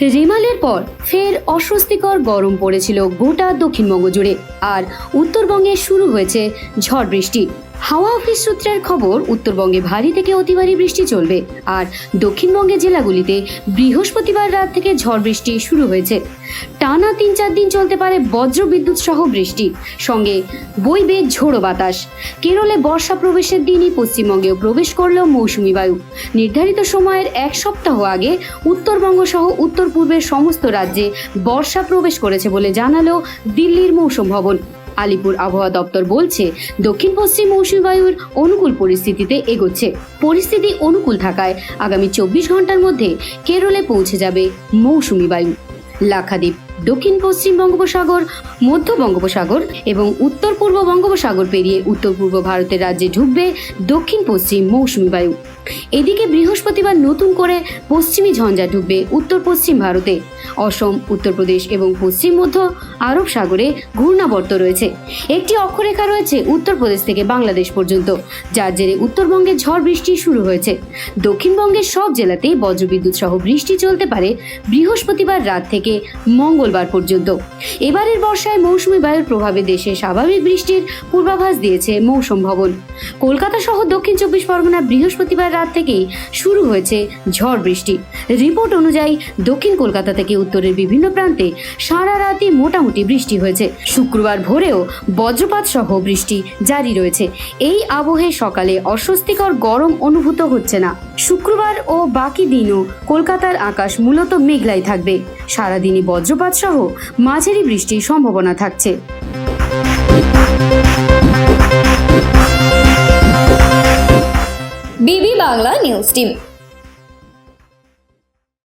রেমালের পর ফের অস্বস্তিকর গরম পড়েছিল গোটা দক্ষিণবঙ্গ জুড়ে, আর উত্তরবঙ্গে শুরু হয়েছে ঝড় বৃষ্টি। হাওয়া অফিস সূত্রের খবর, উত্তরবঙ্গে ভারী থেকে অতি ভারী বৃষ্টি চলবে আর দক্ষিণবঙ্গের জেলাগুলিতে বৃহস্পতিবার রাত থেকে ঝড় বৃষ্টি শুরু হয়েছে। টানা তিন চার দিন চলতে পারে বজ্র বিদ্যুৎ সহ বৃষ্টি। সঙ্গে বইবে ঝোড়ো বাতাস। কেরলে বর্ষা প্রবেশের দিনই পশ্চিমবঙ্গেও প্রবেশ করল মৌসুমি বায়ু। নির্ধারিত সময়ের এক সপ্তাহ আগে উত্তরবঙ্গ সহ উত্তর পূর্বের সমস্ত রাজ্যে বর্ষা প্রবেশ করেছে বলে জানালো দিল্লির মৌসুম ভবন। আলিপুর আবহাওয়া দপ্তর বলছে, দক্ষিণ পশ্চিম মৌসুমী বায়ুর অনুকূল পরিস্থিতিতে এগোচ্ছে। পরিস্থিতি অনুকূল থাকায় আগামী চব্বিশ ঘণ্টার মধ্যে কেরলে পৌঁছে যাবে মৌসুমি বায়ু। লাক্ষাদ্বীপ দক্ষিণ পশ্চিম বঙ্গোপসাগর, মধ্য বঙ্গোপসাগর এবং উত্তর পূর্ব বঙ্গোপসাগর পেরিয়ে উত্তর পূর্ব ভারতের রাজ্যে ঢুকবে দক্ষিণ পশ্চিম মৌসুমী বায়ু। এদিকে বৃহস্পতিবার নতুন করে পশ্চিমী ঝঞ্ঝা ঢুকবে উত্তর পশ্চিম ভারতে। অসম উত্তরপ্রদেশ এবং পশ্চিম মধ্য আরব সাগরে ঘূর্ণাবর্ত রয়েছে। একটি অক্ষরেখা রয়েছে উত্তরপ্রদেশ থেকে বাংলাদেশ পর্যন্ত, যার জেরে উত্তরবঙ্গে ঝড় বৃষ্টি শুরু হয়েছে। দক্ষিণবঙ্গের সব জেলাতেই বজ্রবিদ্যুৎ সহ বৃষ্টি চলতে পারে বৃহস্পতিবার রাত থেকে মঙ্গলবার পর্যন্ত। এবারের বর্ষায় মৌসুমী বায়ুর প্রভাবে দেশে স্বাভাবিক বৃষ্টির পূর্বাভাস দিয়েছে মৌসুম ভবন। কলকাতা সহ দক্ষিণ চব্বিশ পরগনা বৃহস্পতিবার রাত থেকেই শুরু হয়েছে ঝড় বৃষ্টি। রিপোর্ট অনুযায়ী দক্ষিণ কলকাতা থেকে উত্তরের বিভিন্ন প্রান্তে সারা রাতই মোটামুটি বৃষ্টি হয়েছে। শুক্রবার ভোরেও বজ্রপাত সহ বৃষ্টি জারি রয়েছে। এই আবহে সকালে অস্বস্তিকর গরম অনুভূত হচ্ছে না। শুক্রবার ও বাকি দিনও কলকাতার আকাশ মূলত মেঘলাই থাকবে। সারাদিনই বজ্রপাত সহ মাঝারি বৃষ্টির সম্ভাবনা থাকছে। বিবি বাংলা নিউজ টিম।